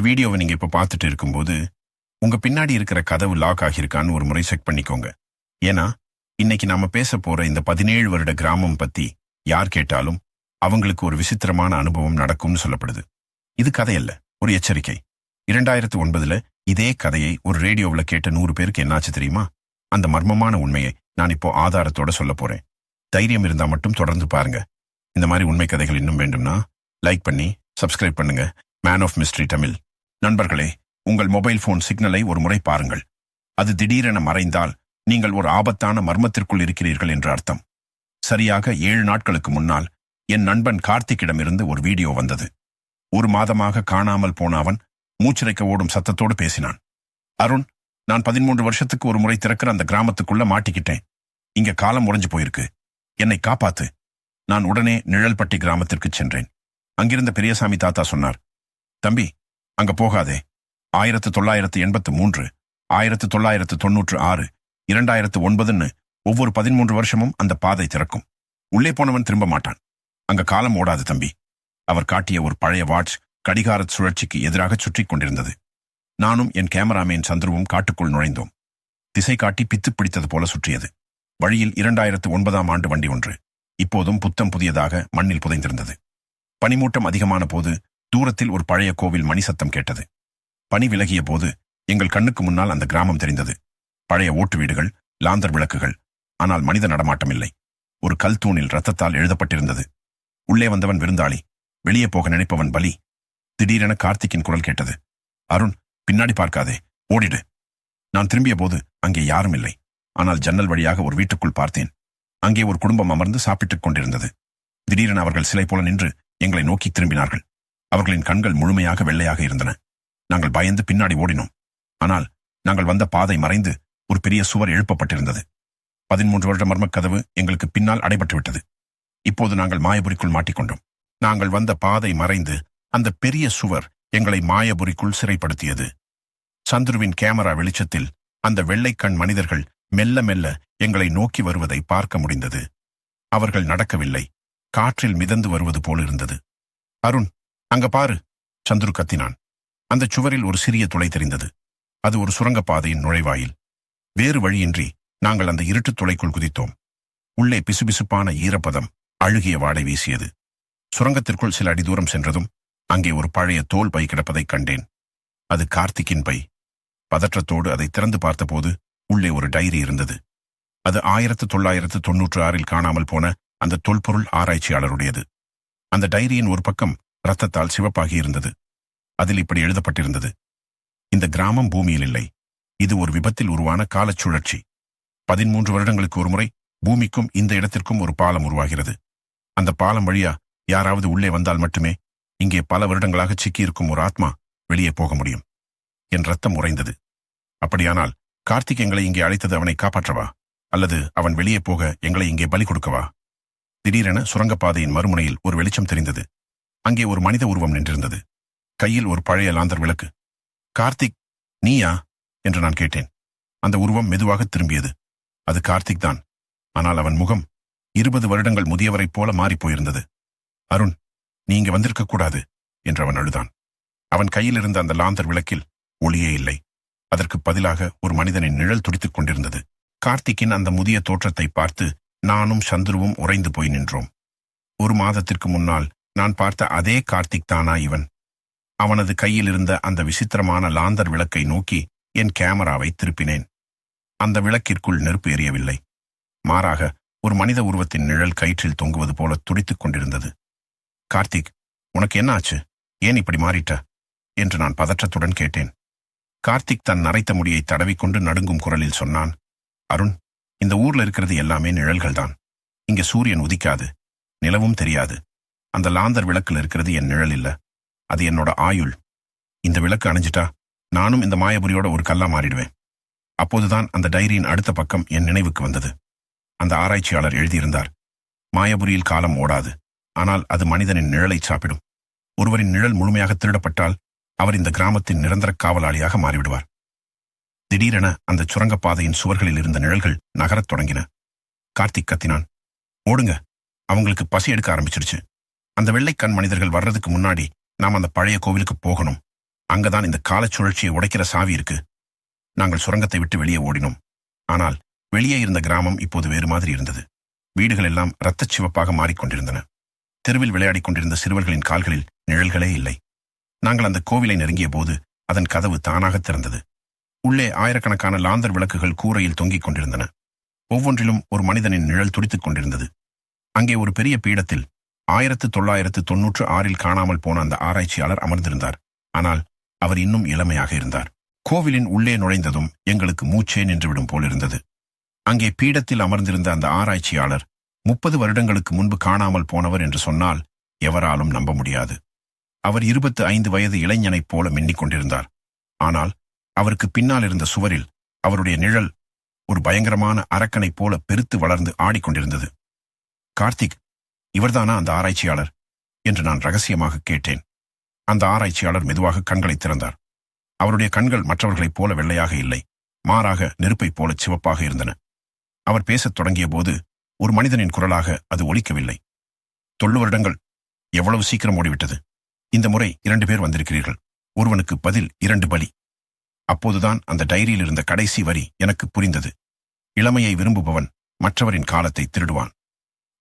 வீடியோவை நீங்க இப்ப பார்த்துட்டு இருக்கும்போது உங்க பின்னாடி இருக்கிற கதவு லாக் ஆகியிருக்கான்னு ஒரு முறை செக் பண்ணிக்கோங்க. ஏன்னா இன்னைக்கு நாம பேச போற இந்த பதினேழு வருட கிராமம் பத்தி யார் கேட்டாலும் அவங்களுக்கு ஒரு விசித்திரமான அனுபவம் நடக்கும்னு சொல்லப்படுது. இது கதையல்ல ஒரு எச்சரிக்கை. இரண்டாயிரத்து ஒன்பதுல இதே கதையை ஒரு ரேடியோவில் கேட்ட நூறு பேருக்கு என்னாச்சு தெரியுமா? அந்த மர்மமான உண்மையை நான் இப்போ ஆதாரத்தோட சொல்ல போறேன். தைரியம் இருந்தா மட்டும் தொடர்ந்து பாருங்க. இந்த மாதிரி உண்மை கதைகள் இன்னும் வேண்டும்னா லைக் பண்ணி சப்ஸ்கிரைப் பண்ணுங்க. Man of mystery Tamil. நண்பர்களே உங்கள் மொபைல் போன் சிக்னலை ஒரு முறை பாருங்கள். அது திடீரென மறைந்தால் நீங்கள் ஒரு ஆபத்தான மர்மத்திற்குள் இருக்கிறீர்கள் என்று அர்த்தம். சரியாக ஏழு நாட்களுக்கு முன்னால் என் நண்பன் கார்த்திக்கிடமிருந்து ஒரு வீடியோ வந்தது. ஒரு மாதமாக காணாமல் போன அவன் மூச்சிறைக்க ஓடும் சத்தத்தோடு பேசினான். அருண் நான் பதிமூன்று வருஷத்துக்கு ஒரு முறை திறக்கிற அந்த கிராமத்துக்குள்ள மாட்டிக்கிட்டேன். இங்க காலம் உறைஞ்சு போயிருக்கு. என்னை காப்பாத்து. நான் உடனே நிழல்பட்டி கிராமத்திற்கு சென்றேன். அங்கிருந்த பெரியசாமி தாத்தா சொன்னார் தம்பி அங்க போகாதே. ஆயிரத்து தொள்ளாயிரத்து எண்பத்து மூன்று ஆயிரத்து தொள்ளாயிரத்து தொன்னூற்று ஆறு இரண்டாயிரத்து ஒன்பதுன்னு ஒவ்வொரு பதிமூன்று வருஷமும் அந்த பாதை திறக்கும். உள்ளே போனவன் திரும்ப மாட்டான். அங்க காலம் ஓடாது தம்பி. அவர் காட்டிய ஒரு பழைய வாட்ச் கடிகார சுழற்சிக்கு எதிராக சுற்றிக் கொண்டிருந்தது. நானும் என் கேமராமேன் சந்துருவும் காட்டுக்குள் நுழைந்தோம். திசை காட்டி பித்து பிடித்தது போல சுற்றியது. வழியில் இரண்டாயிரத்து ஒன்பதாம் ஆண்டு வண்டி ஒன்று. இப்போதும் புத்தம் புதியதாக மண்ணில் புதைந்திருந்தது. பனிமூட்டம் அதிகமான போது தூரத்தில் ஒரு பழைய கோவில் மணி சத்தம் கேட்டது. பனி விலகிய போது எங்கள் கண்ணுக்கு முன்னால் அந்த கிராமம் தெரிந்தது. பழைய ஓட்டு வீடுகள் லாந்தர் விளக்குகள் ஆனால் மனித நடமாட்டம் இல்லை ஒரு கல் தூணில் ரத்தத்தால் எழுதப்பட்டிருந்தது. உள்ளே வந்தவன் விருந்தாளி வெளியே போக நினைப்பவன் பலி. திடீரென கார்த்திக்கின் குரல் கேட்டது. அருண் பின்னாடி பார்க்காதே ஓடிடு. நான் திரும்பிய போது அங்கே யாரும் இல்லை. ஆனால் ஜன்னல் வழியாக ஒரு வீட்டுக்குள் பார்த்தேன். அங்கே ஒரு குடும்பம் அமர்ந்து சாப்பிட்டுக் கொண்டிருந்தது. திடீரென அவர்கள் சிலை போல நின்று எங்களை நோக்கி திரும்பினார்கள். அவர்களின் கண்கள் முழுமையாக வெள்ளையாக இருந்தன. நாங்கள் பயந்து பின்னாடி ஓடினோம். ஆனால் நாங்கள் வந்த பாதை மறைந்து ஒரு பெரிய சுவர் எழுப்பப்பட்டிருந்தது. பதிமூன்று வருட மர்மக் கதவு எங்களுக்கு பின்னால் அடைபட்டுவிட்டது. இப்போது நாங்கள் மாயபுரிக்குள் மாட்டிக்கொண்டோம். நாங்கள் வந்த பாதை மறைந்து அந்த பெரிய சுவர் எங்களை மாயபுரிக்குள் சிறைப்படுத்தியது. சந்துருவின் கேமரா வெளிச்சத்தில் அந்த வெள்ளைக்கண் மனிதர்கள் மெல்ல மெல்ல எங்களை நோக்கி வருவதை பார்க்க முடிந்தது. அவர்கள் நடக்கவில்லை. காற்றில் மிதந்து வருவது போல் இருந்தது அருண் அங்க பாரு சந்துரு கத்தினான். அந்த சுவரில் ஒரு சிறிய துளை தெரிந்தது. அது ஒரு சுரங்கப்பாதையின் நுழைவாயில். வேறு வழியின்றி நாங்கள் அந்த இருட்டுத் துளைக்குள் குதித்தோம். உள்ளே பிசுபிசுப்பான ஈரப்பதம் அழுகிய வாடை வீசியது. சுரங்கத்திற்குள் சில அடி தூரம் சென்றதும் அங்கே ஒரு பழைய தோல் பை கிடப்பதைக் கண்டேன். அது கார்த்திக்கின் பை. பதற்றத்தோடு அதை திறந்து பார்த்தபோது உள்ளே ஒரு டைரி இருந்தது. அது ஆயிரத்து தொள்ளாயிரத்து தொன்னூற்று ஆறில் காணாமல் போன அந்த தொல்பொருள் ஆராய்ச்சியாளருடையது. அந்த டைரியின் ஒரு பக்கம் இரத்தத்தால் சிவப்பாகியிருந்தது அதில் இப்படி எழுதப்பட்டிருந்தது. இந்த கிராமம் பூமியில் இல்லை. இது ஒரு விபத்தில் உருவான காலச்சுழற்சி பதிமூன்று வருடங்களுக்கு ஒருமுறை பூமிக்கும் இந்த இடத்திற்கும் ஒரு பாலம் உருவாகிறது. அந்த பாலம் வழியா யாராவது உள்ளே வந்தால் மட்டுமே இங்கே பல வருடங்களாக சிக்கியிருக்கும் ஒரு ஆத்மா வெளியே போக முடியும். என் ரத்தம் உறைந்தது. அப்படியானால் கார்த்திக் எங்களை இங்கே அழைத்தது அவனை காப்பாற்றவா? அல்லது அவன் வெளியே போக எங்களை இங்கே பலி கொடுக்கவா? திடீரென சுரங்கப்பாதையின் மறுமுனையில் ஒரு வெளிச்சம் தெரிந்தது. அங்கே ஒரு மனித உருவம் நின்றிருந்தது. கையில் ஒரு பழைய லாந்தர் விளக்கு. கார்த்திக் நீயா? என்று நான் கேட்டேன். அந்த உருவம் மெதுவாக திரும்பியது. அது கார்த்திக் தான். ஆனால் அவன் முகம் இருபது வருடங்கள் முதியவரைப் போல மாறிப்போயிருந்தது அருண் நீங்க வந்திருக்க கூடாது என்று அவன் அழுதான். அவன் கையில் இருந்த அந்த லாந்தர் விளக்கில் ஒளியே இல்லை. அதற்கு பதிலாக ஒரு மனிதனின் நிழல் துடித்துக் கொண்டிருந்தது. கார்த்திக்கின் அந்த முதிய தோற்றத்தை பார்த்து நானும் சந்துருவும் உறைந்து போய் நின்றோம். ஒரு மாதத்திற்கு முன்னால் நான் பார்த்த அதே கார்த்திக் தானா இவன். அவனது கையில் இருந்த அந்த விசித்திரமான லாந்தர் விளக்கை நோக்கி என் கேமராவை திருப்பினேன். அந்த விளக்கிற்குள் நெருப்பு எரியவில்லை. மாறாக ஒரு மனித உருவத்தின் நிழல் கயிற்றில் தொங்குவது போல துடித்துக் கொண்டிருந்தது. கார்த்திக் உனக்கு என்ன ஆச்சு? ஏன் இப்படி மாறிட்ட? என்று நான் பதற்றத்துடன் கேட்டேன். கார்த்திக் தன் நரைத்த முடியை தடவிக்கொண்டு நடுங்கும் குரலில் சொன்னான் அருண் இந்த ஊர்ல இருக்கிறது எல்லாமே நிழல்கள்தான். இங்க சூரியன் உதிக்காது. நிலவும் தெரியாது. அந்த லாந்தர் விளக்குல இருக்கிறது என் நிழல் இல்ல. அது என்னோட ஆயுள். இந்த விளக்கு அணைஞ்சிட்டா நானும் இந்த மாயபுரியோட ஒரு கல்லா மாறிடுவேன். அப்போதுதான் அந்த டைரியின் அடுத்த பக்கம் என் நினைவுக்கு வந்தது. அந்த ஆராய்ச்சியாளர் எழுதியிருந்தார் மாயபுரியில் காலம் ஓடாது. ஆனால் அது மனிதனின் நிழலை சாப்பிடும். ஒருவரின் நிழல் முழுமையாக திருடப்பட்டால் அவர் இந்த கிராமத்தின் நிரந்தர காவலாளியாக மாறிவிடுவார். திடீரென அந்த சுரங்கப்பாதையின் சுவர்களில் இருந்த நிழல்கள் நகரத் தொடங்கின. கார்த்திக் கத்தினான் ஓடுங்க. அவங்களுக்கு பசி எடுக்க ஆரம்பிச்சிருச்சு. அந்த வெள்ளைக்கண் மனிதர்கள் வர்றதுக்கு முன்னாடி நாம் அந்த பழைய கோவிலுக்கு போகணும். அங்கதான் இந்த காலச் சுழற்சியை உடைக்கிற சாவி இருக்கு. நாங்கள் சுரங்கத்தை விட்டு வெளியே ஓடினோம். ஆனால் வெளியே இருந்த கிராமம் இப்போது வேறு மாதிரி இருந்தது. வீடுகள் எல்லாம் இரத்தச் சிவப்பாக மாறிக்கொண்டிருந்தன தெருவில் விளையாடிக் கொண்டிருந்த சிறுவர்களின் கால்களில் நிழல்களே இல்லை. நாங்கள் அந்த கோவிலை நெருங்கிய போது அதன் கதவு தானாக திறந்தது. உள்ளே ஆயிரக்கணக்கான லாந்தர் விளக்குகள் கூரையில் தொங்கிக் கொண்டிருந்தன. ஒவ்வொன்றிலும் ஒரு மனிதனின் நிழல் துடித்துக் கொண்டிருந்தது. அங்கே ஒரு பெரிய பீடத்தில் ஆயிரத்து தொள்ளாயிரத்து தொன்னூற்று ஆறில் காணாமல் போன அந்த ஆராய்ச்சியாளர் அமர்ந்திருந்தார். ஆனால் அவர் இன்னும் இளமையாக இருந்தார். கோவிலின் உள்ளே நுழைந்ததும் எங்களுக்கு மூச்சே நின்றுவிடும் போலிருந்தது. அங்கே பீடத்தில் அமர்ந்திருந்த அந்த ஆராய்ச்சியாளர் முப்பது வருடங்களுக்கு முன்பு காணாமல் போனவர் என்று சொன்னால் எவராலும் நம்ப முடியாது. அவர் இருபத்து ஐந்து வயது இளைஞனைப் போல மின்னிக் கொண்டிருந்தார் ஆனால் அவருக்கு பின்னால் இருந்த சுவரில் அவருடைய நிழல் ஒரு பயங்கரமான அரக்கனைப் போல பெருத்து வளர்ந்து ஆடிக்கொண்டிருந்தது. கார்த்திக் இவர்தானா அந்த ஆராய்ச்சியாளர்? என்று நான் ரகசியமாக கேட்டேன். அந்த ஆராய்ச்சியாளர் மெதுவாக கண்களை திறந்தார். அவருடைய கண்கள் மற்றவர்களைப் போல வெள்ளையாக இல்லை மாறாக நெருப்பைப் போல சிவப்பாக இருந்தன. அவர் பேசத் தொடங்கிய போது ஒரு மனிதனின் குரலாக அது ஒலிக்கவில்லை. தொள்ளு வருடங்கள் எவ்வளவு சீக்கிரம் ஓடிவிட்டது? இந்த முறை இரண்டு பேர் வந்திருக்கிறீர்கள். ஒருவனுக்கு பதில் இரண்டு பலி. அப்போதுதான் அந்த டைரியில் இருந்த கடைசி வரி எனக்கு புரிந்தது. இளமையை விரும்புபவன் மற்றவரின் காலத்தை திருடுவான்.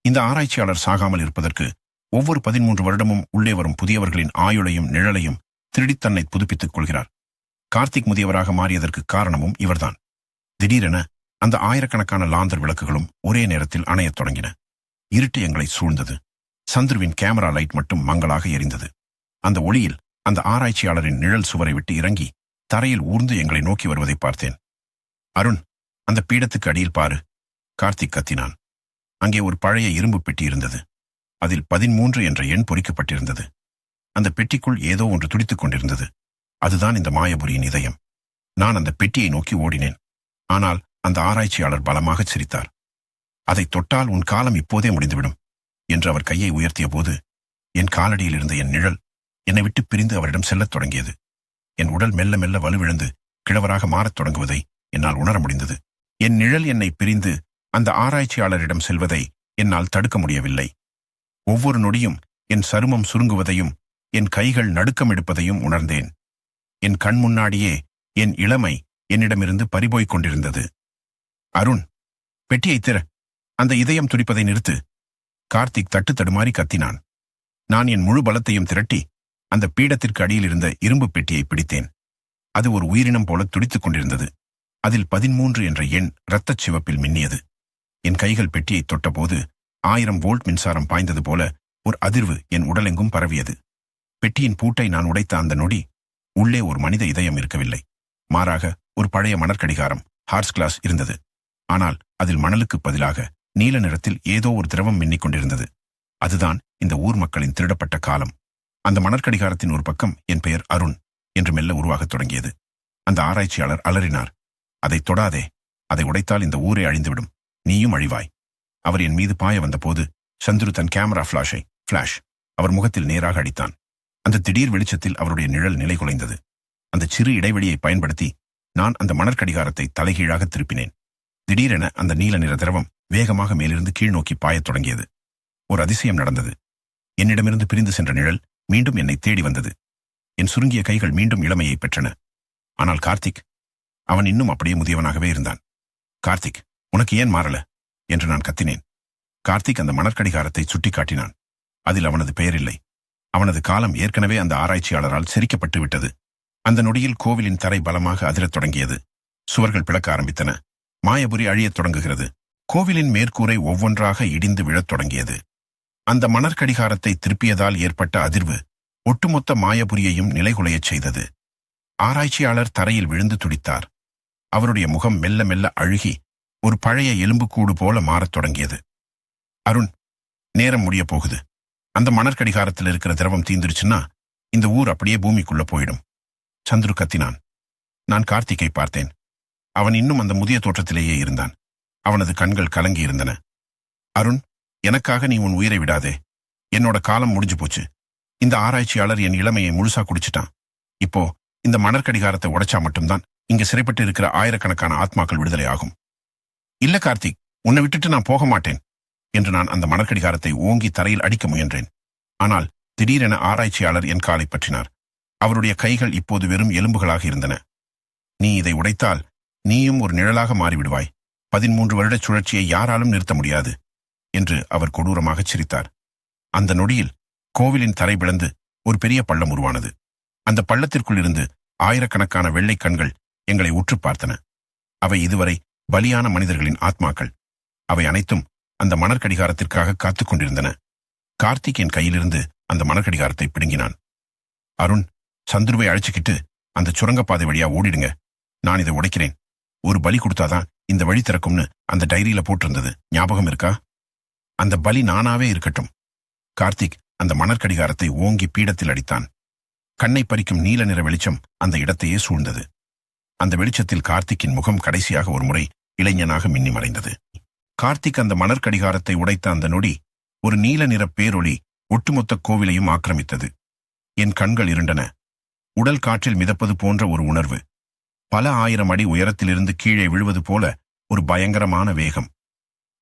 இந்த ஆராய்ச்சியாளர் சாகாமல் இருப்பதற்கு ஒவ்வொரு பதிமூன்று வருடமும் உள்ளே வரும் புதியவர்களின் ஆயுளையும் நிழலையும் திருடித் தன்னை புதுப்பித்துக் கொள்கிறார். கார்த்திக் முதியவராக மாறியதற்கு காரணமும் இவர்தான். திடீரென அந்த ஆயிரக்கணக்கான லாந்தர் விளக்குகளும் ஒரே நேரத்தில் அணையத் தொடங்கின. இருட்டு எங்களை சூழ்ந்தது. சந்துருவின் கேமரா லைட் மட்டும் மங்களாக எரிந்தது. அந்த ஒளியில் அந்த ஆராய்ச்சியாளரின் நிழல் சுவரை விட்டு இறங்கி தரையில் ஊர்ந்து எங்களை நோக்கி வருவதை பார்த்தேன். அருண் அந்த பீடத்துக்கு அடியில் பாரு. கார்த்திக் கத்தினான். அங்கே ஒரு பழைய இரும்பு பெட்டி இருந்தது. அதில் பதிமூன்று என்ற எண் பொறிக்கப்பட்டிருந்தது. அந்த பெட்டிக்குள் ஏதோ ஒன்று துடித்துக் கொண்டிருந்தது. அதுதான் இந்த மாயபுரியின் இதயம். நான் அந்த பெட்டியை நோக்கி ஓடினேன். ஆனால் அந்த ஆராய்ச்சியாளர் பலமாக சிரித்தார். அதை தொட்டால் உன் காலம் இப்போதே முடிந்துவிடும் என்று அவர் கையை உயர்த்திய போது என் காலடியில் இருந்த என் நிழல் என்னை விட்டு பிரிந்து அவரிடம் செல்லத் தொடங்கியது. என் உடல் மெல்ல மெல்ல வலுவிழந்து கிழவராக மாறத் தொடங்குவதை என்னால் உணர முடிந்தது. என் நிழல் என்னை பிரிந்து அந்த ஆராய்ச்சியாளரிடம் செல்வதை என்னால் தடுக்க முடியவில்லை. ஒவ்வொரு நொடியும் என் சருமம் சுருங்குவதையும் என் கைகள் நடுக்கம் எடுப்பதையும் உணர்ந்தேன். என் கண் முன்னாடியே என் இளமை என்னிடமிருந்து பறிபோய்க் கொண்டிருந்தது. அருண் பெட்டியை திற. அந்த இதயம் துடிப்பதை நிறுத்து. கார்த்திக் தட்டு தடுமாறி கத்தினான். நான் என் முழு பலத்தையும் திரட்டி அந்த பீடத்திற்கு அடியில் இருந்த இரும்பு பெட்டியை பிடித்தேன். அது ஒரு உயிரினம் போல துடித்துக் கொண்டிருந்தது. அதில் பதிமூன்று என்ற எண் இரத்தச் சிவப்பில் மின்னியது. என் கைகள் பெட்டியை தொட்டபோது ஆயிரம் வோல்ட் மின்சாரம் பாய்ந்தது போல ஒரு அதிர்வு என் உடலெங்கும் பரவியது. பெட்டியின் பூட்டை நான் உடைத்த அந்த நொடி உள்ளே ஒரு மனித இதயம் இருக்கவில்லை. மாறாக ஒரு பழைய மணற்கடிகாரம் ஹார்ஸ் கிளாஸ் இருந்தது. ஆனால் அதில் மணலுக்கு பதிலாக நீல நிறத்தில் ஏதோ ஒரு திரவம் மின்னிக் கொண்டிருந்தது. அதுதான் இந்த ஊர் மக்களின் திருடப்பட்ட காலம். அந்த மணற்கடிகாரத்தின் ஒரு பக்கம் என் பெயர் அருண் என்று மெல்ல உருவாகத் தொடங்கியது. அந்த ஆராய்ச்சியாளர் அலறினார். அதை தொடாதே. அதை உடைத்தால் இந்த ஊரே அழிந்துவிடும். நீயும் அழிவாய். அவர் என் மீது பாய வந்தபோது சந்துரு தன் கேமரா ஃபிளாஷை ஃபிளாஷ் அவர் முகத்தில் நேராக அடித்தான். அந்த திடீர் வெளிச்சத்தில் அவருடைய நிழல் நிலை குலைந்தது. அந்த சிறு இடைவெளியை பயன்படுத்தி நான் அந்த மணற்கடிகாரத்தை தலைகீழாக திருப்பினேன். திடீரென அந்த நீல நிற திரவம் வேகமாக மேலிருந்து கீழ் நோக்கி பாயத் தொடங்கியது. ஒரு அதிசயம் நடந்தது. என்னிடமிருந்து பிரிந்து சென்ற நிழல் மீண்டும் என்னை தேடி வந்தது. என் சுருங்கிய கைகள் மீண்டும் இளமையை பெற்றன. ஆனால் கார்த்திக் அவன் இன்னும் அப்படியே முதியவனாகவே இருந்தான். கார்த்திக் உனக்கு ஏன் மாறல? என்று நான் கத்தினேன். கார்த்திக் அந்த மணற்கடிகாரத்தை சுட்டிக்காட்டினான் அதில் அவனது பெயர் இல்லை அவனது காலம் ஏற்கனவே அந்த ஆராய்ச்சியாளரால் செரிக்கப்பட்டு விட்டது. அந்த நொடியில் கோவிலின் தரை பலமாக அதிரத் தொடங்கியது. சுவர்கள் பிளக்க ஆரம்பித்தன. மாயபுரி அழியத் தொடங்குகிறது. கோவிலின் மேற்கூரை ஒவ்வொன்றாக இடிந்து விழத் தொடங்கியது. அந்த மணற்கடிகாரத்தை திருப்பியதால் ஏற்பட்ட அதிர்வு ஒட்டுமொத்த மாயபுரியையும் நிலைகுலையச் செய்தது. ஆராய்ச்சியாளர் தரையில் விழுந்து துடித்தார். அவருடைய முகம் மெல்ல மெல்ல அழுகி ஒரு பழைய எலும்புக்கூடு போல மாறத் தொடங்கியது. அருண் நேரம் முடிய போகுது. அந்த மணற்கடிகாரத்தில் இருக்கிற திரவம் தீந்துருச்சுன்னா இந்த ஊர் அப்படியே பூமிக்குள்ள போயிடும். சந்துரு கத்தினான். நான் கார்த்திகை பார்த்தேன். அவன் இன்னும் அந்த முதிய தோற்றத்திலேயே இருந்தான். அவனது கண்கள் கலங்கி இருந்தன. அருண் எனக்காக நீ உன் உயிரை விடாதே. என்னோட காலம் முடிஞ்சு போச்சு. இந்த ஆராய்ச்சியாளர் என் இளமையை முழுசா குடிச்சிட்டான். இப்போ இந்த மணற்கடிகாரத்தை உடைச்சா மட்டும்தான் இங்க சிறைப்பட்டு இருக்கிற ஆயிரக்கணக்கான ஆத்மாக்கள் விடுதலை ஆகும். இல்ல கார்த்திக் உன்னை விட்டுட்டு நான் போக மாட்டேன் என்று நான் அந்த மணற்கடிகாரத்தை ஓங்கி தரையில் அடிக்க முயன்றேன். ஆனால் திடீரென ஆராய்ச்சியாளர் என் காலை பற்றினார். அவருடைய கைகள் இப்போது வெறும் எலும்புகளாக இருந்தன. நீ இதை உடைத்தால் நீயும் ஒரு நிழலாக மாறிவிடுவாய். பதிமூன்று வருடச் சுழற்சியை யாராலும் நிறுத்த முடியாது என்று அவர் கொடூரமாகச் சிரித்தார். அந்த நொடியில் கோவிலின் தரை பிளந்து ஒரு பெரிய பள்ளம் உருவானது. அந்த பள்ளத்திற்குள் இருந்து ஆயிரக்கணக்கான வெள்ளைக் கண்கள் எங்களை உற்று பார்த்தன. அவை இதுவரை பலியான மனிதர்களின் ஆத்மாக்கள். அவை அனைத்தும் அந்த மணற்கடிகாரத்திற்காக காத்துக் கொண்டிருந்தன. கார்த்திக் என் கையிலிருந்து அந்த மணற்கடிகாரத்தை பிடுங்கினான். அருண் சந்துருவை அழைச்சுக்கிட்டு அந்த சுரங்கப்பாதை வழியா ஓடிடுங்க. நான் இதை உடைக்கிறேன். ஒரு பலி கொடுத்தாதான் இந்த வழி திறக்கும்னு அந்த டைரியில போட்டிருந்தது. ஞாபகம் இருக்கா? அந்த பலி நானாவே இருக்கட்டும். கார்த்திக் அந்த மணற்கடிகாரத்தை ஓங்கி பீடத்தில் அடித்தான். கண்ணை பறிக்கும் நீல நிற வெளிச்சம் அந்த இடத்தையே சூழ்ந்தது. அந்த வெளிச்சத்தில் கார்த்திக்கின் முகம் கடைசியாக ஒரு முறை இளைஞனாக மின்னி மறைந்தது கார்த்திக் அந்த மணற்கடிகாரத்தை உடைத்த அந்த நொடி ஒரு நீல நிற பேரொளி ஒட்டுமொத்த கோவிலையும் ஆக்கிரமித்தது. என் கண்கள் இருண்டன. உடல் காற்றில் மிதப்பது போன்ற ஒரு உணர்வு. பல ஆயிரம் அடி உயரத்திலிருந்து கீழே விழுவது போல ஒரு பயங்கரமான வேகம்.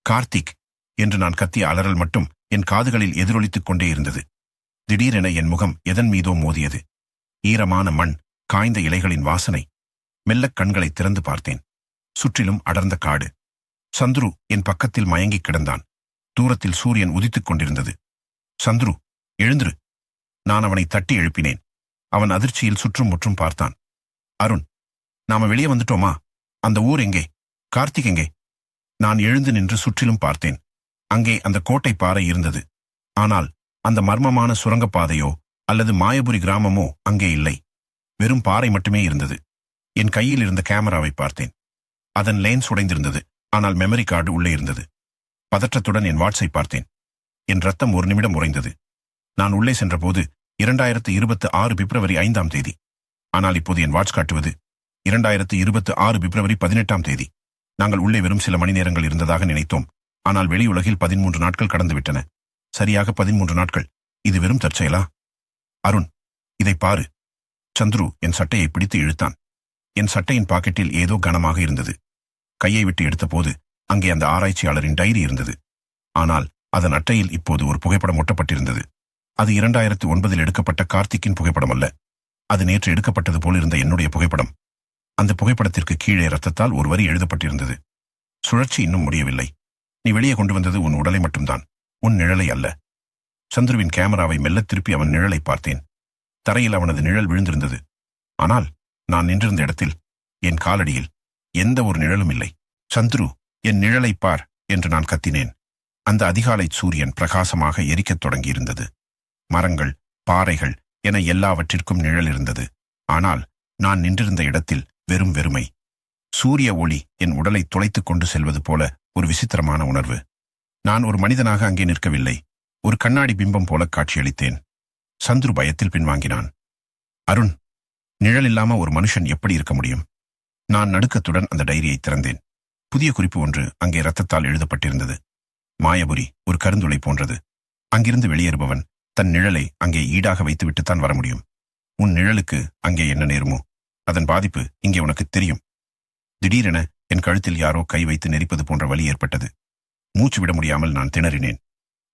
கார்த்திக்! என்று நான் கத்திய அலறல் மட்டும் என் காதுகளில் எதிரொலித்துக் கொண்டே இருந்தது. திடீரென என் முகம் எதன் மீதோ மோதியது. ஈரமான மண் காய்ந்த இலைகளின் வாசனை. மெல்லக் கண்களை திறந்து பார்த்தேன். சுற்றிலும் அடர்ந்த காடு. சந்துரு என் பக்கத்தில் மயங்கிக் கிடந்தான். தூரத்தில் சூரியன் உதித்துக் கொண்டிருந்தது. சந்துரு எழுந்துரு. நான் அவனை தட்டி எழுப்பினேன். அவன் அதிர்ச்சியில் சுற்றும் முற்றும் பார்த்தான். அருண் நாம வெளியே வந்துட்டோமா? அந்த ஊர் எங்கே? கார்த்திக் எங்கே? நான் எழுந்து நின்று சுற்றிலும் பார்த்தேன். அங்கே அந்த கோட்டை பாறை இருந்தது. ஆனால் அந்த மர்மமான சுரங்கப்பாதையோ அல்லது மாயபுரி கிராமமோ அங்கே இல்லை. வெறும் பாறை மட்டுமே இருந்தது. என் கையில் இருந்த கேமராவை பார்த்தேன். அதன் லேன்ஸ் உடைந்திருந்தது ஆனால் மெமரி கார்டு உள்ளே இருந்தது. பதற்றத்துடன் என் வாட்ஸை பார்த்தேன். என் ரத்தம் ஒரு நிமிடம் உறைந்தது. நான் உள்ளே சென்றபோது இரண்டாயிரத்து இருபத்து ஆறு பிப்ரவரி ஐந்தாம் தேதி. ஆனால் இப்போது என் வாட்ச் காட்டுவது இரண்டாயிரத்து இருபத்து ஆறு பிப்ரவரி பதினெட்டாம் தேதி. நாங்கள் உள்ளே வெறும் சில மணி நேரங்கள் இருந்ததாக நினைத்தோம். ஆனால் வெளியுலகில் பதிமூன்று நாட்கள் கடந்துவிட்டன சரியாக பதிமூன்று நாட்கள். இது வெறும் தற்செயலா? அருண் இதை பாரு. சந்துரு என் சட்டையை பிடித்து இழுத்தான். என் சட்டையின் பாக்கெட்டில் ஏதோ கனமாக இருந்தது. கையை விட்டு எடுத்தபோது அங்கே அந்த ஆராய்ச்சியாளரின் டைரி இருந்தது. ஆனால் அதன் அட்டையில் இப்போது ஒரு புகைப்படம் ஒட்டப்பட்டிருந்தது. அது இரண்டாயிரத்து ஒன்பதில் எடுக்கப்பட்ட கார்த்திக்கின் புகைப்படம் அல்ல. அது நேற்று எடுக்கப்பட்டது போலிருந்த என்னுடைய புகைப்படம். அந்த புகைப்படத்திற்கு கீழே ரத்தத்தால் ஒரு வரி எழுதப்பட்டிருந்தது. சுழற்சி இன்னும் முடியவில்லை. நீ வெளியே கொண்டு வந்தது உன் உடலை மட்டும்தான். உன் நிழலை அல்ல. சந்துருவின் கேமராவை மெல்ல திருப்பி அவன் நிழலை பார்த்தேன். தரையில் அவனது நிழல் விழுந்திருந்தது. ஆனால் நான் நின்றிருந்த இடத்தில் என் காலடியில் எந்த ஒரு நிழலும் இல்லை. சந்துரு என் நிழலை பார் என்று நான் கத்தினேன். அந்த அதிகாலை சூரியன் பிரகாசமாக எரிக்கத் தொடங்கியிருந்தது. மரங்கள் பாறைகள் என எல்லாவற்றிற்கும் நிழல் இருந்தது. ஆனால் நான் நின்றிருந்த இடத்தில் வெறும் வெறுமை. சூரிய ஒளி என் உடலை துளைத்துக் கொண்டு செல்வது போல ஒரு விசித்திரமான உணர்வு. நான் ஒரு மனிதனாக அங்கே நிற்கவில்லை. ஒரு கண்ணாடி பிம்பம் போல காட்சியளித்தேன். சந்துரு பயத்தில் பின்வாங்கினான். அருண் நிழல் இல்லாம ஒரு மனுஷன் எப்படி இருக்க முடியும்? நான் நடுக்கத்துடன் அந்த டைரியை திறந்தேன். புதிய குறிப்பு ஒன்று அங்கே ரத்தத்தால் எழுதப்பட்டிருந்தது. மாயபுரி ஒரு கருந்துளை போன்றது. அங்கிருந்து வெளியேறுபவன் தன் நிழலை அங்கே ஈடாக வைத்துவிட்டுத்தான் வர முடியும். உன் நிழலுக்கு அங்கே என்ன நேருமோ? அதன் பாதிப்பு இங்கே உனக்கு தெரியும். திடீரென என் கழுத்தில் யாரோ கை வைத்து நெரிப்பது போன்ற வழி ஏற்பட்டது. மூச்சு விட முடியாமல் நான் திணறினேன்.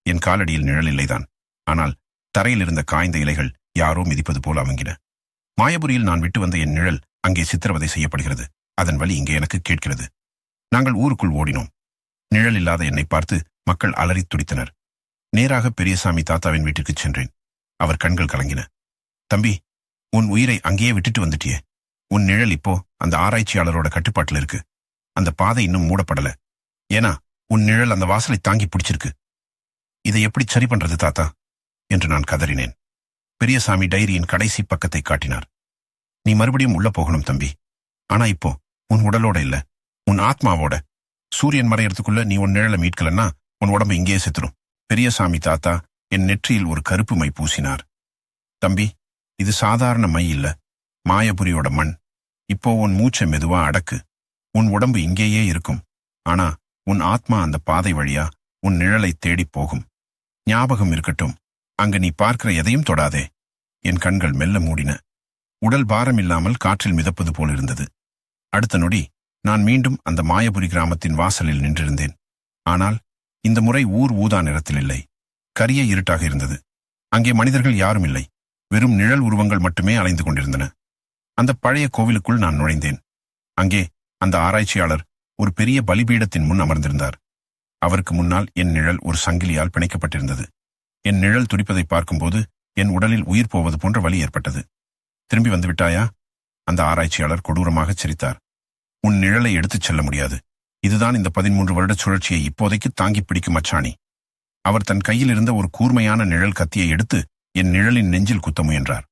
என் காலடியில் நிழல் இல்லைதான். ஆனால் தரையில் இருந்த காய்ந்த இலைகள் யாரோ மிதிப்பது போல் அவங்கின மாயபுரியில் நான் விட்டு வந்த என் நிழல் அங்கே சித்திரவதை செய்யப்படுகிறது. அதன் வழி இங்கே எனக்கு கேட்கிறது. நாங்கள் ஊருக்குள் ஓடினோம். நிழல் இல்லாத என்னை பார்த்து மக்கள் அலறித் துடித்தனர். நேராக பெரியசாமி தாத்தாவின் வீட்டுக்குச் சென்றேன். அவர் கண்கள் கலங்கின. தம்பி உன் உயிரை அங்கேயே விட்டுட்டு வந்துட்டியே. உன் நிழல் இப்போ அந்த ஆராய்ச்சியாளரோட கட்டுப்பாட்டில் இருக்கு. அந்த பாதை இன்னும் மூடப்படல. ஏன்னா உன் நிழல் அந்த வாசலை தாங்கி பிடிச்சிருக்கு. இதை எப்படி சரி பண்றது தாத்தா? என்று நான் கதறினேன். பெரியசாமி டைரியின் கடைசி பக்கத்தை காட்டினார். நீ மறுபடியும் உள்ள போகணும் தம்பி. ஆனா இப்போ உன் உடலோட இல்ல. உன் ஆத்மாவோட. சூரியன் மறையறதுக்குள்ள நீ உன் நிழலை மீட்கலன்னா உன் உடம்பு இங்கேயே செத்துரும். பெரியசாமி தாத்தா என் நெற்றியில் ஒரு கருப்பு மை பூசினார். தம்பி இது சாதாரண மை இல்ல. மாயபுரியோட மண். இப்போ உன் மூச்சை மெதுவா அடக்கு. உன் உடம்பு இங்கேயே இருக்கும். ஆனா உன் ஆத்மா அந்த பாதை வழியா உன் நிழலை தேடிப் போகும். ஞாபகம் இருக்கட்டும். அங்க நீ பார்க்கிற எதையும் தொடாதே. என் கண்கள் மெல்ல மூடின. உடல் பாரம் இல்லாமல் காற்றில் மிதப்பது போலிருந்தது அடுத்த நொடி நான் மீண்டும் அந்த மாயபுரி கிராமத்தின் வாசலில் நின்றிருந்தேன். ஆனால் இந்த முறை ஊர் ஊதா நிறத்தில் இல்லை. கரிய இருட்டாக இருந்தது. அங்கே மனிதர்கள் யாரும் இல்லை. வெறும் நிழல் உருவங்கள் மட்டுமே அலைந்து கொண்டிருந்தன. அந்த பழைய கோவிலுக்குள் நான் நுழைந்தேன். அங்கே அந்த ஆராய்ச்சியாளர் ஒரு பெரிய பலிபீடத்தின் முன் அமர்ந்திருந்தார். அவருக்கு முன்னால் என் நிழல் ஒரு சங்கிலியால் பிணைக்கப்பட்டிருந்தது. என் நிழல் துடிப்பதை பார்க்கும்போது என் உடலில் உயிர் போவது போன்ற வலி ஏற்பட்டது. திரும்பி வந்து விட்டாயா அந்த ஆராய்ச்சியாளர் கொடூரமாகச் சிரித்தார். உன் நிழலை எடுத்துச் செல்ல முடியாது. இதுதான் இந்த பதிமூன்று வருட சுழற்சியை இப்போதைக்கு தாங்கிப் பிடிக்கும் அச்சாணி. அவர் தன் கையில் இருந்த ஒரு கூர்மையான நிழல் கத்தியை எடுத்து என் நிழலின் நெஞ்சில் குத்த முயன்றார்.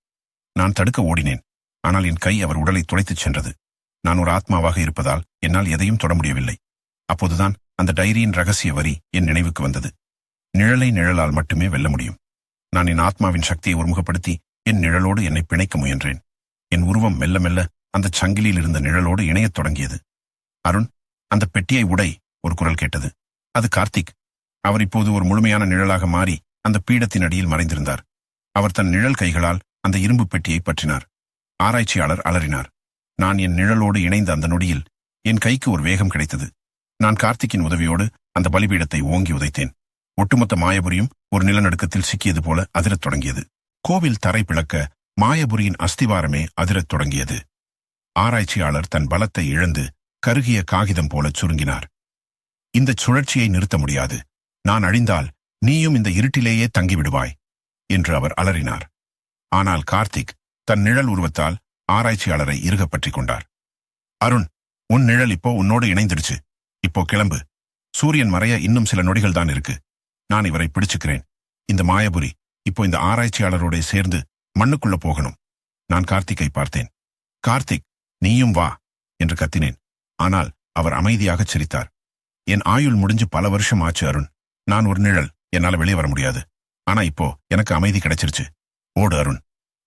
நான் தடுக்க ஓடினேன். ஆனால் என் கை அவர் உடலை துளைத்துச் சென்றது. நான் ஒரு ஆத்மாவாக இருப்பதால் என்னால் எதையும் தொட முடியவில்லை. அப்போதுதான் அந்த டைரியின் ரகசிய வரி என் நினைவுக்கு வந்தது. நிழலை நிழலால் மட்டுமே வெல்ல முடியும். நான் என் ஆத்மாவின் சக்தியை ஒருமுகப்படுத்தி என் நிழலோடு என்னை பிணைக்க முயன்றேன். என் உருவம் மெல்ல மெல்ல அந்த சங்கிலியில் இருந்த நிழலோடு இணையத் தொடங்கியது. அருண் அந்த பெட்டியை உடை ஒரு குரல் கேட்டது. அது கார்த்திக். அவர் இப்போது ஒரு முழுமையான நிழலாக மாறி அந்த பீடத்தின் அடியில் மறைந்திருந்தார். அவர் தன் நிழல் கைகளால் அந்த இரும்பு பெட்டியை பற்றினார். ஆராய்ச்சியாளர் அலறினார். நான் என் நிழலோடு இணைந்த அந்த நொடியில் என் கைக்கு ஒரு வேகம் கிடைத்தது. நான் கார்த்திக்கின் உதவியோடு அந்த பலிபீடத்தை ஓங்கி உதைத்தேன். ஒட்டுமொத்த மாயபுரியும் ஒரு நிலநடுக்கத்தில் சிக்கியது போல அதிரத் தொடங்கியது. கோவில் தரை பிளக்க மாயபுரியின் அஸ்திவாரமே அதிரத் தொடங்கியது. ஆராய்ச்சியாளர் தன் பலத்தை இழந்து கருகிய காகிதம் போல சுருங்கினார். இந்த சுழற்சியை நிறுத்த முடியாது. நான் அழிந்தால் நீயும் இந்த இருட்டிலேயே தங்கிவிடுவாய் என்று அவர் அலறினார். ஆனால் கார்த்திக் தன் நிழல் உருவத்தால் ஆராய்ச்சியாளரை இருகப்பற்றிக் கொண்டார். அருண் உன் நிழல் இப்போ உன்னோடு இணைந்துடுச்சு இப்போ கிளம்பு. சூரியன் மறைய இன்னும் சில நொடிகள் தான் இருக்கு. நான் இவரை பிடிச்சுக்கிறேன். இந்த மாயபுரி இப்போ இந்த ஆராய்ச்சியாளரோட சேர்ந்து மண்ணுக்குள்ள போகணும். நான் கார்த்திக்கை பார்த்தேன். கார்த்திக் நீயும் வா என்று கத்தினேன். ஆனால் அவர் அமைதியாகச் சிரித்தார். என் ஆயுள் முடிஞ்சு பல வருஷம் ஆச்சு அருண். நான் ஒரு நிழல் என்னால வெளியே வர முடியாது. ஆனா இப்போ எனக்கு அமைதி கிடைச்சிருச்சு. ஓடு அருண்.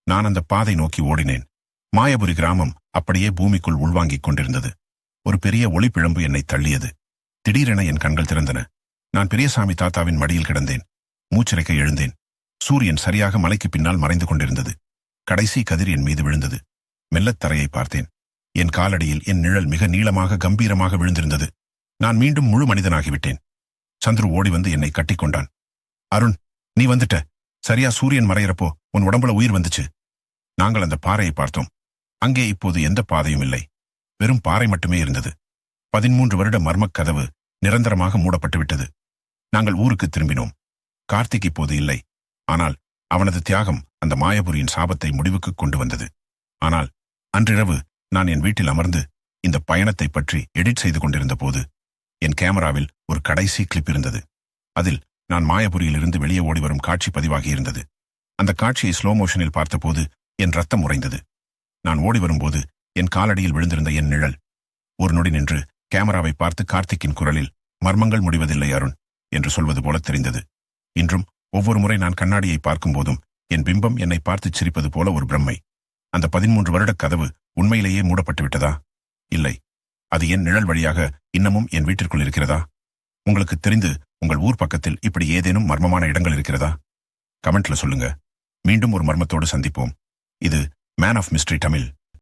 நான் அந்த பாதை நோக்கி ஓடினேன். மாயபுரி கிராமம் அப்படியே பூமிக்குள் உள்வாங்கிக் கொண்டிருந்தது. ஒரு பெரிய ஒளிப்பிழம்பு என்னை தள்ளியது. திடீரென என் கண்கள் திறந்தன. நான் பெரியசாமி தாத்தாவின் மடியில் கிடந்தேன். மூச்சிறைக்க எழுந்தேன். சூரியன் சரியாக மலைக்கு பின்னால் மறைந்து கொண்டிருந்தது. கடைசி கதிர் என் மீது விழுந்தது. மெல்லத் தரையை பார்த்தேன். என் காலடியில் என் நிழல் மிக நீளமாக கம்பீரமாக விழுந்திருந்தது. நான் மீண்டும் முழு மனிதனாகிவிட்டேன். சந்துரு ஓடி வந்து என்னை கட்டிக்கொண்டான் அருண் நீ வந்துட்ட. சரியா சூரியன் மறையிறப்போ உன் உடம்புல உயிர் வந்துச்சு. நாங்கள் அந்த பாறையை பார்த்தோம். அங்கே இப்போது எந்த பாதையும் இல்லை. வெறும் பாறை மட்டுமே இருந்தது. பதிமூன்று வருட மர்மக் கதவு நிரந்தரமாக மூடப்பட்டுவிட்டது. நாங்கள் ஊருக்கு திரும்பினோம். கார்த்திக் இப்போது இல்லை. ஆனால் அவனது தியாகம் அந்த மாயபுரியின் சாபத்தை முடிவுக்கு கொண்டு வந்தது. ஆனால் அன்றிரவு நான் என் வீட்டில் அமர்ந்து இந்த பயணத்தை பற்றி எடிட் செய்து கொண்டிருந்த போது என் கேமராவில் ஒரு கடைசி கிளிப் இருந்தது. அதில் நான் மாயபுரியிலிருந்து வெளியே ஓடி வரும் காட்சி பதிவாகி இருந்தது. அந்த காட்சியை ஸ்லோ மோஷனில் பார்த்தபோது என் ரத்தம் உறைந்தது. நான் ஓடி வரும்போது என் காலடியில் விழுந்திருந்த என் நிழல். ஒரு நொடி நின்று கேமராவை பார்த்து கார்த்திக்கின் குரலில் மர்மங்கள் முடிவதில்லை அருண் என்று சொல்வது போல தெரிந்தது. இன்றும் ஒவ்வொரு முறை நான் கண்ணாடியை பார்க்கும்போதும் என் பிம்பம் என்னை பார்த்துச் சிரிப்பது போல ஒரு பிரம்மை. அந்த பதிமூன்று வருடக் கதவு உண்மையிலேயே மூடப்பட்டு விட்டதா? இல்லை. அது என் நிழல் வழியாக இன்னமும் என் வீட்டிற்குள் இருக்கிறதா? உங்களுக்கு தெரிந்து உங்கள் ஊர் பக்கத்தில் இப்படி ஏதேனும் மர்மமான இடங்கள் இருக்கிறதா? கமெண்ட்ல சொல்லுங்க. மீண்டும் ஒரு மர்மத்தோடு சந்திப்போம். இது மேன் ஆஃப் மிஸ்ட்ரி தமிழ்.